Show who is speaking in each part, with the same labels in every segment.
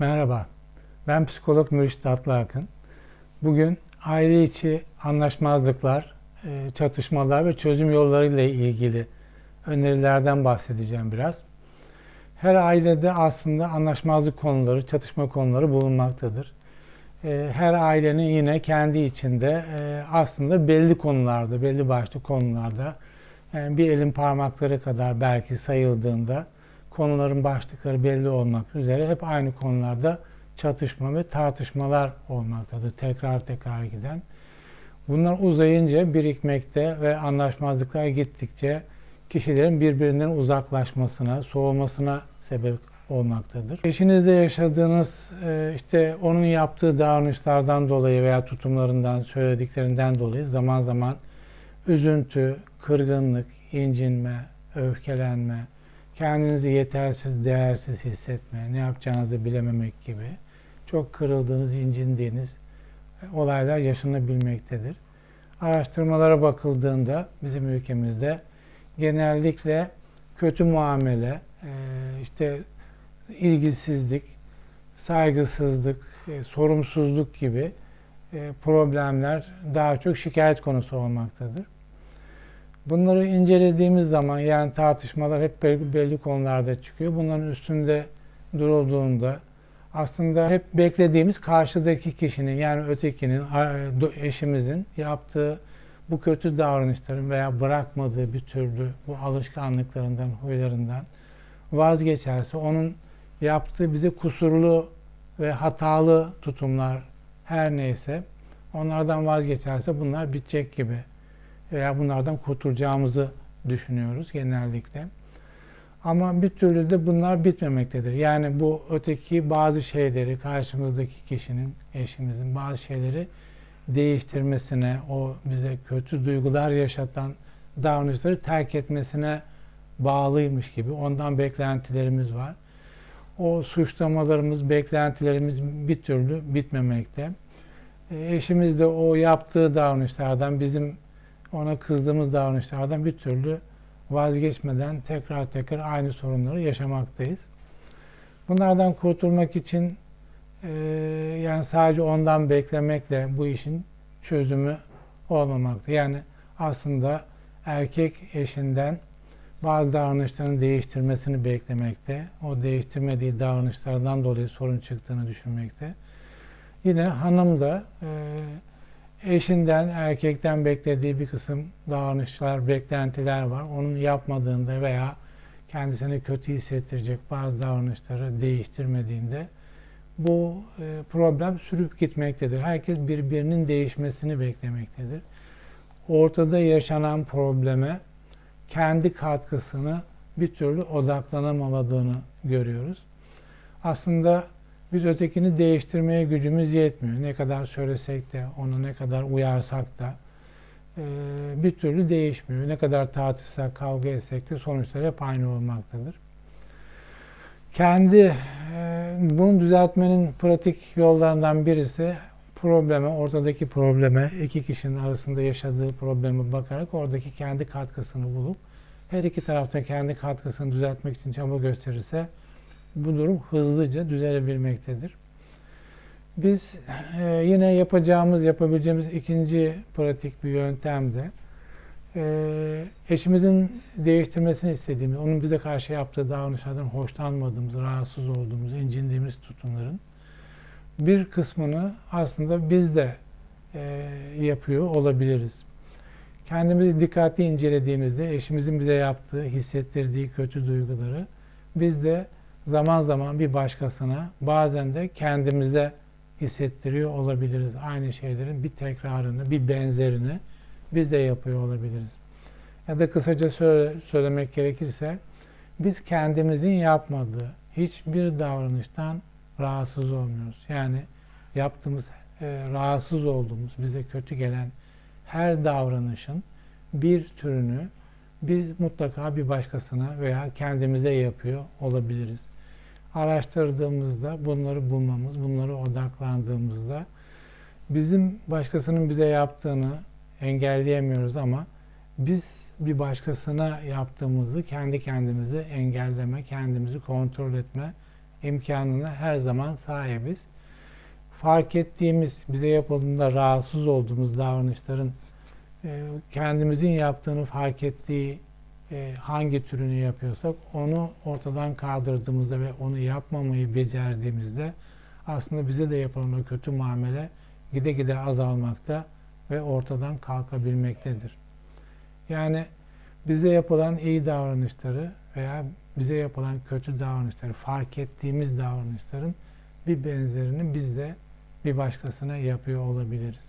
Speaker 1: Merhaba, ben psikolog Mürşit Atlıakın. Bugün aile içi anlaşmazlıklar, e, çatışmalar ve çözüm yolları ile ilgili önerilerden bahsedeceğim biraz. Her ailede aslında anlaşmazlık konuları, çatışma konuları bulunmaktadır. E, Her ailenin yine kendi içinde e, aslında belli konularda, belli başlı konularda yani bir elin parmakları kadar belki sayıldığında konuların başlıkları belli olmak üzere hep aynı konularda çatışma ve tartışmalar olmaktadır. Tekrar tekrar giden. Bunlar uzayınca birikmekte ve anlaşmazlıklar gittikçe kişilerin birbirinden uzaklaşmasına, soğumasına sebep olmaktadır. Eşinizle yaşadığınız e, işte onun yaptığı davranışlardan dolayı veya tutumlarından, söylediklerinden dolayı zaman zaman üzüntü, kırgınlık, incinme, öfkelenme, kendinizi yetersiz, değersiz hissetme, ne yapacağınızı bilememek gibi çok kırıldığınız, incindiğiniz olaylar yaşanabilmektedir. Araştırmalara bakıldığında bizim ülkemizde genellikle kötü muamele, e, işte ilgisizlik, saygısızlık, e, sorumsuzluk gibi e, problemler daha çok şikayet konusu olmaktadır. Bunları incelediğimiz zaman yani tartışmalar hep belli, konularda çıkıyor. Bunların üstünde durulduğunda aslında hep beklediğimiz karşıdaki kişinin yani ötekinin, eşimizin yaptığı bu kötü davranışların veya bırakmadığı bir türlü bu alışkanlıklarından, huylarından vazgeçerse onun yaptığı bize kusurlu ve hatalı tutumlar her neyse onlardan vazgeçerse bunlar bitecek gibi veya bunlardan kurtulacağımızı düşünüyoruz genellikle. Ama bir türlü de bunlar bitmemektedir. Yani bu öteki bazı şeyleri karşımızdaki kişinin, eşimizin bazı şeyleri değiştirmesine, o bize kötü duygular yaşatan davranışları terk etmesine bağlıymış gibi ondan beklentilerimiz var. O suçlamalarımız, beklentilerimiz bir türlü bitmemekte. Eşimiz de o yaptığı davranışlardan bizim ona kızdığımız davranışlardan bir türlü vazgeçmeden tekrar tekrar aynı sorunları yaşamaktayız. Bunlardan kurtulmak için e, yani sadece ondan beklemekle bu işin çözümü olmamakta. Yani aslında erkek eşinden bazı davranışlarını değiştirmesini beklemekte. O değiştirmediği davranışlardan dolayı sorun çıktığını düşünmekte. Yine hanım da e, eşinden, erkekten beklediği bir kısım davranışlar, beklentiler var. Onun yapmadığında veya kendisini kötü hissettirecek bazı davranışları değiştirmediğinde bu e, problem sürüp gitmektedir. Herkes birbirinin değişmesini beklemektedir. Ortada yaşanan probleme kendi katkısını bir türlü odaklanamadığını görüyoruz. Aslında biz ötekini değiştirmeye gücümüz yetmiyor. Ne kadar söylesek de, onu ne kadar uyarsak da bir türlü değişmiyor. Ne kadar tartışsak, kavga etsek de sonuçlar hep aynı olmaktadır. Kendi bunu düzeltmenin pratik yollarından birisi probleme, ortadaki probleme, iki kişinin arasında yaşadığı probleme bakarak oradaki kendi katkısını bulup her iki tarafta kendi katkısını düzeltmek için çaba gösterirse bu durum hızlıca düzelebilmektedir. Biz e, yine yapacağımız, yapabileceğimiz ikinci pratik bir yöntem de e, eşimizin değiştirmesini istediğimiz, onun bize karşı yaptığı davranışlardan hoşlanmadığımız, rahatsız olduğumuz, incindiğimiz tutumların bir kısmını aslında biz de e, yapıyor olabiliriz. Kendimizi dikkatli incelediğimizde eşimizin bize yaptığı, hissettirdiği kötü duyguları biz de zaman zaman bir başkasına bazen de kendimize hissettiriyor olabiliriz. Aynı şeylerin bir tekrarını, bir benzerini biz de yapıyor olabiliriz. Ya da kısaca söyle, söylemek gerekirse biz kendimizin yapmadığı hiçbir davranıştan rahatsız olmuyoruz. Yani yaptığımız, e, rahatsız olduğumuz, bize kötü gelen her davranışın bir türünü biz mutlaka bir başkasına veya kendimize yapıyor olabiliriz araştırdığımızda, bunları bulmamız, bunları odaklandığımızda bizim başkasının bize yaptığını engelleyemiyoruz ama biz bir başkasına yaptığımızı kendi kendimizi engelleme, kendimizi kontrol etme imkanına her zaman sahibiz. Fark ettiğimiz, bize yapıldığında rahatsız olduğumuz davranışların kendimizin yaptığını fark ettiği e, hangi türünü yapıyorsak onu ortadan kaldırdığımızda ve onu yapmamayı becerdiğimizde aslında bize de yapılan o kötü muamele gide gide azalmakta ve ortadan kalkabilmektedir. Yani bize yapılan iyi davranışları veya bize yapılan kötü davranışları, fark ettiğimiz davranışların bir benzerini biz de bir başkasına yapıyor olabiliriz.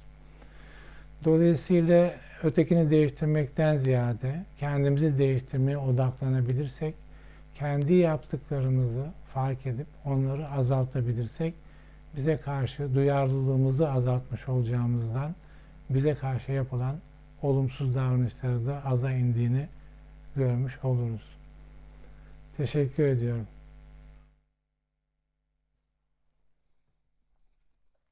Speaker 1: Dolayısıyla ötekini değiştirmekten ziyade kendimizi değiştirmeye odaklanabilirsek, kendi yaptıklarımızı fark edip onları azaltabilirsek, bize karşı duyarlılığımızı azaltmış olacağımızdan bize karşı yapılan olumsuz davranışları da aza indiğini görmüş oluruz. Teşekkür ediyorum.